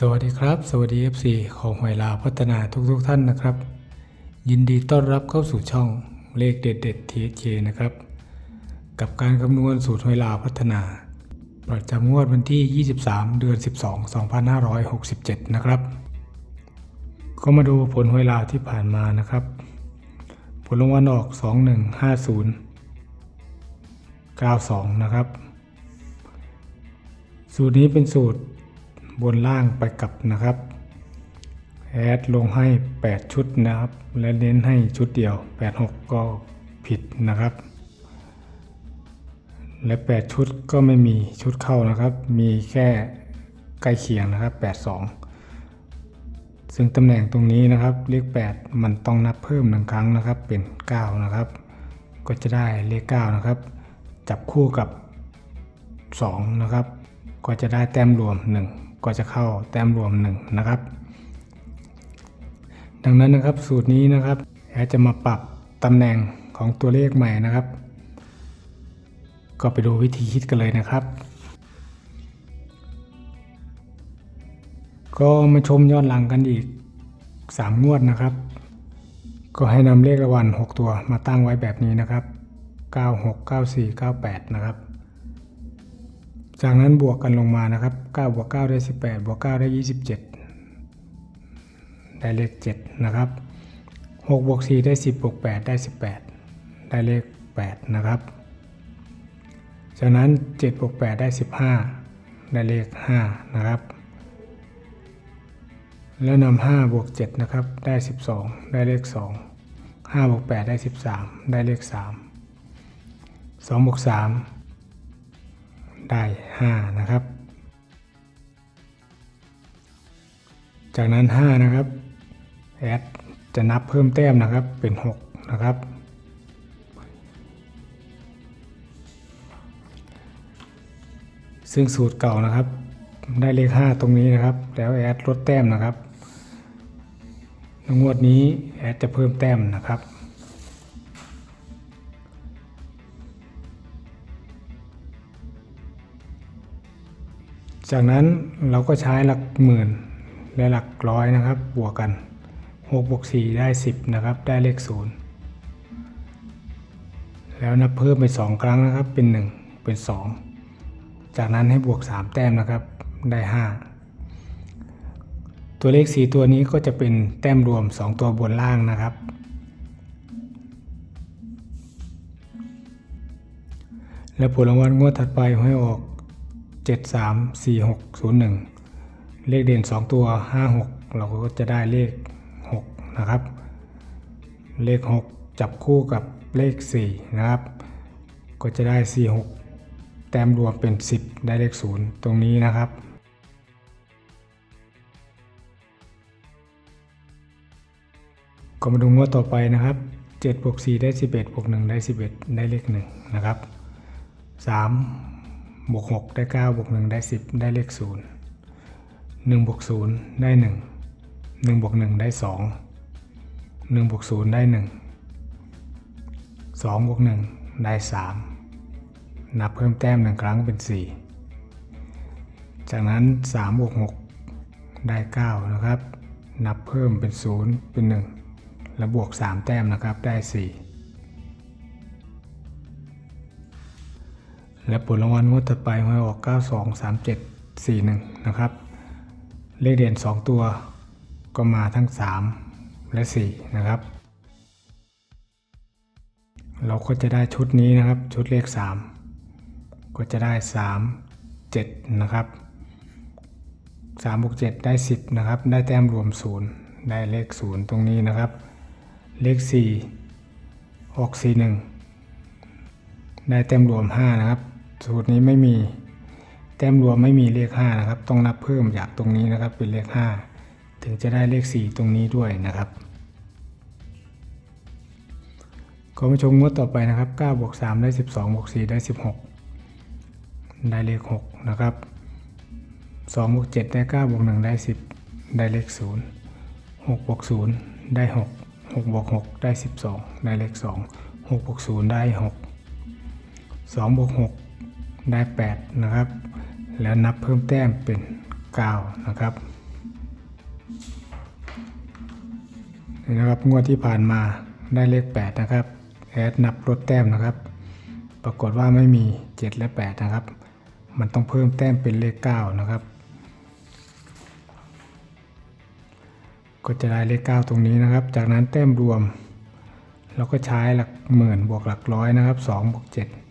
สวัสดีครับ สวัสดี FC ของหวยลาวพัฒนาทุกๆทท่านนะครับ ยินดีต้อนรับเข้าสู่ช่องเลขเด็ดเด็ด THK นะครับ กับการคำนวณสูตรหวยลาวพัฒนา ประจำงวดวันที่ 23 เดือน 12 2567 นะครับ ก็มาดูผลหวยลาวที่ผ่านมานะครับ ผลรางวัลออก 2150 92 นะครับ สูตรนี้เป็นสูตร บนล่างไปกลับนะครับแอดลงให้ 8 ชุดนะครับ และเน้นให้ชุดเดียว 86 ก็ผิดนะครับ และ 8 ชุดก็ไม่มีชุดเข้านะครับ มีแค่ใกล้เคียงนะครับ 82 ซึ่งตำแหน่งตรงนี้นะครับเลข 8 มันต้องนับเพิ่มหนึ่งครั้งนะครับ เป็น 9 นะครับ ก็จะได้เลข 9 นะครับ จับคู่กับ 2 นะครับ ก็จะได้แต้มรวม 1 ก็จะเข้าแต้มรวม1นะครับ ดังนั้นนะครับสูตรนี้นะครับแอดจะมาปรับตำแหน่งของตัวเลขใหม่นะครับ ก็ไปดูวิธีคิดกันเลยนะครับ ก็มาชมย้อนหลังกันอีก 3 งวดนะครับ ก็ให้นำเลขรางวัล6ตัวมาตั้งไว้แบบนี้นะครับ 96 94 98 นะครับ จากนั้นบวกกันลงมานะครับ9บวก9ได้ 18บวก9ได้ 27 ได้เลข 7 นะครับ6บวก4ได้ 10บวก8ได้ 18 ได้เลข 8 นะครับ จากนั้น7บวก8ได้ 15 ได้เลข 5 นะครับ แล้วนำ5บวก7นะครับ ได้ 12 ได้เลข 2 5บวก8ได้ 13 ได้เลข 3 2บวก3 ได้ 5 นะครับ จากนั้น 5 นะครับแอดจะนับเพิ่มแต้มนะครับเป็น 6 นะครับ ซึ่งสูตรเก่านะครับ ได้เลข 5 ตรงนี้นะครับ แล้วแอดลดแต้มนะครับงวดนี้แอดจะเพิ่มแต้มนะครับ จากนั้นเราก็ใช้หลักหมื่นและหลักร้อยนะครับ บวกกัน6บวก4ได้ 10 นะครับ ได้เลข 0 แล้วนับเพิ่มไป2ครั้งนะครับ เป็น 1 เป็น 2 จากนั้นให้บวก 3 แต้มนะครับ ได้ 5 ตัวเลข 4 ตัวนี้ก็จะเป็นแต้มรวม 2 ตัวบนล่างนะครับ และผลรางวัลงวดถัดไปให้ออก 7 3 4 6 0 1 เลขเด่น 2 ตัว 5 6 เราก็จะได้เลข 6 นะครับ เลข 6 จับคู่กับเลข 4 นะครับ ก็จะได้ 4 6 แต้มรวมเป็น 10 ได้เลข 0 ตรงนี้นะครับก็มาดูงวดต่อไปนะครับ7บวก4ได้ 11บวก1ได้ 11 ได้เลข 1 นะครับ 3 บวก6ได้9บวก1ได้ 10 ได้เลข 0 1บวก0ได้ 1 1บวก1ได้ 2 1บวก0ได้ 1 2บวก1ได้ 3 นับเพิ่มแต้มหนึ่งครั้งเป็น 4 จากนั้น 3บวก6ได้ 9 นะครับ นับเพิ่มเป็น 0 เป็น 1 แล้วบวก 3 แต้มนะครับได้ 4 และผลรางวัลงวดถัดไปหวยออก 92 37 41 นะครับ เลขเด่น 2 ตัวก็มาทั้ง 3 และ 4 นะครับ เราก็จะได้ชุดนี้นะครับ ชุดเลข 3 ก็จะได้ 3 7 นะครับ3บวก7ได้ 10 นะครับ ได้แต้มรวม 0 ได้เลข 0 ตรงนี้นะครับ เลข 4 ออก 4 1 ได้แต้มรวม 5 นะครับ สูตรนี้ไม่มีแต้มรวมไม่มีเลข5นะครับ ต้องนับเพิ่มจากตรงนี้นะครับเป็นเลข 5 ถึงจะได้เลข 4 ตรงนี้ด้วยนะครับก็มาชมงวดต่อไปนะครับ9บวก3ได้ 12บวก4ได้ 16 ได้เลข 6 นะครับ2บวก7ได้9บวก1ได้ 10 ได้เลข 0 6บวก0ได้ 6 6บวก6ได้ 12 ได้เลข 2 6บวก0ได้ 6 2บวก6 ได้ 8 นะครับ แล้วนับเพิ่มแต้มเป็น 9 นะครับนี่นะครับงวดที่ผ่านมาได้เลข 8 นะครับแอดนับลดแต้มนะครับ ปรากฏว่าไม่มี 7 และ 8 นะครับ มันต้องเพิ่มแต้มเป็นเลข 9 นะครับ ก็จะได้เลข 9 ตรงนี้นะครับ จากนั้นแต้มรวม เราก็ใช้หลักหมื่นบวกหลักร้อยนะครับ2บวก7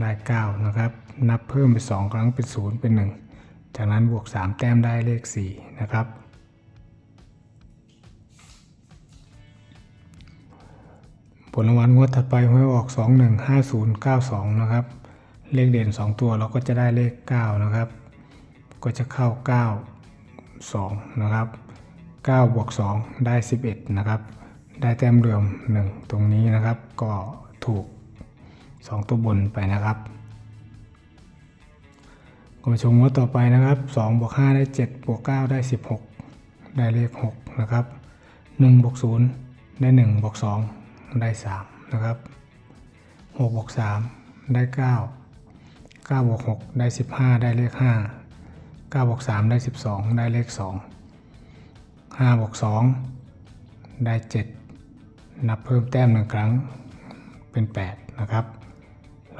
ได้9นะครับนับเพิ่มไป 2 ครั้งเป็น 0 เป็น 1 จากนั้นบวก 3 แต้มได้เลข 4 นะครับ ผลรางวัลงวดถัดไปหวยออก 215092 นะครับ เลขเด่น 2 ตัวเราก็จะได้เลข 9 นะครับ ก็จะเข้า 9 2 นะครับ 9 บวก 2 ได้ 11 นะครับ ได้แต้มรวม 1 ตรงนี้นะครับ ก็ถูก 2 ตัวบนไปนะครับก็มาชมงวดต่อไปนะครับ2บวก5ได้7บวก9ได้ 16 ได้เลข6นะครับ1บวก0ได้1บวก2ได้3นะครับ6บวก3ได้ 9 9บวก6ได้ 15 ได้เลข 5 9บวก3ได้ 12 ได้เลข 2 5บวก2ได้ 7 นับเพิ่มแต้มหนึ่งครั้งเป็น 8 นะครับ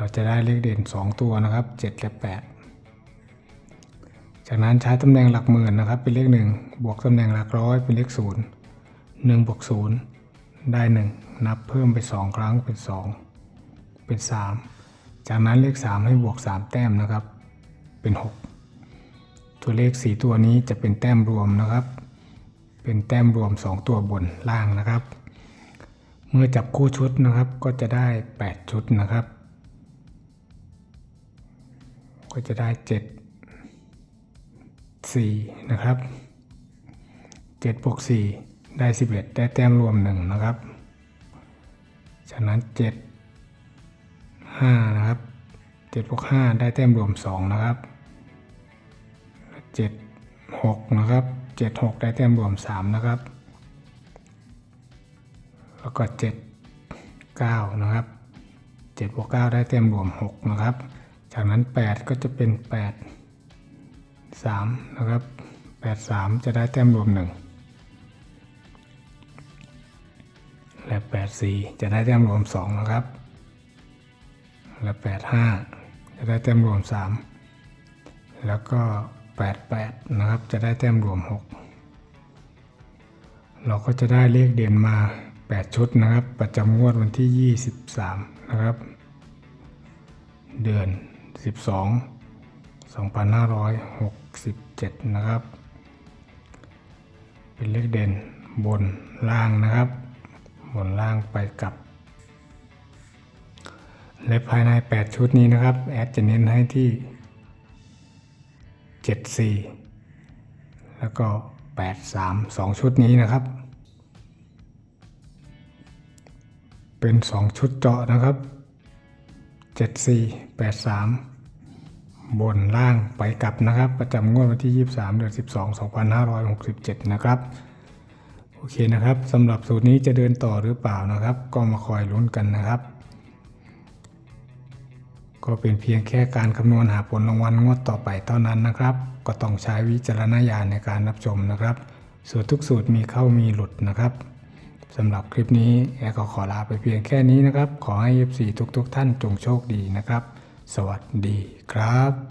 เราจะได้เลขเด่น 2 ตัวนะครับ 7 และ 8 จากนั้นใช้ตำแหน่งหลักหมื่นนะครับ เป็นเลข 1 บวกตำแหน่งหลักร้อยเป็นเลข 0 1บวก0ได้ 1 นับเพิ่มไป 2 ครั้งเป็น 2 เป็น 3 จากนั้นเลข 3 ให้บวก 3 แต้มนะครับ เป็น 6 ตัวเลข 4 ตัวนี้จะเป็นแต้มรวมนะครับ เป็นแต้มรวม 2 ตัวบนล่างนะครับ เมื่อจับคู่ชุดนะครับก็จะได้ 8 ชุดนะครับ ก็จะได้ 7 4 นะครับ 7บวก4 ได้ 11 ได้แต้มรวม 1 นะครับจากนั้น 7 5 นะครับ7บวก5ได้แต้มรวม 2 นะครับ 7 6 นะครับ 7 6 ได้แต้มรวม 3 นะครับ แล้วก็ 7 9 นะครับ7บวก9ได้แต้มรวม 6 นะครับ จากนั้น 8 ก็จะเป็น 8 3 นะครับ 8 3 จะได้แต้มรวม 1 และ 8 4 จะได้แต้มรวม 2 นะครับ และ 8 5 จะได้แต้มรวม 3 แล้วก็ 8 8 นะครับ จะได้แต้มรวม 6 เราก็จะได้เลขเด่นมา 8 ชุดนะครับ ประจำงวดวันที่ 23 นะครับ เดือน 12 2567 นะครับ เป็นเลขเด่นบนล่างนะครับ บนล่างไปกับ และภายใน 8 ชุดนี้นะครับ แอดจะเน้นให้ที่ 74 แล้วก็ 83 2 ชุดนี้นะครับ เป็น 2 ชุดเจาะนะครับ 74 83 บนล่างไปกลับนะครับ ประจำงวดวันที่ 23 เดือน 12 2567 นะครับ โอเคนะครับสำหรับสูตรนี้จะเดินต่อหรือเปล่านะครับ ก็มาคอยลุ้นกันนะครับ ก็เป็นเพียงแค่การคำนวณหาผลรางวัลงวดต่อไปเท่านั้นนะครับ ก็ต้องใช้วิจารณญาณในการรับชมนะครับ สูตรทุกสูตรมีเข้ามีหลุดนะครับสำหรับคลิปนี้แอร์ก็ขอลาไปเพียงแค่นี้นะครับ ขอให้ FC ทุกๆทท่านจงโชคดีนะครับ สวัสดีครับ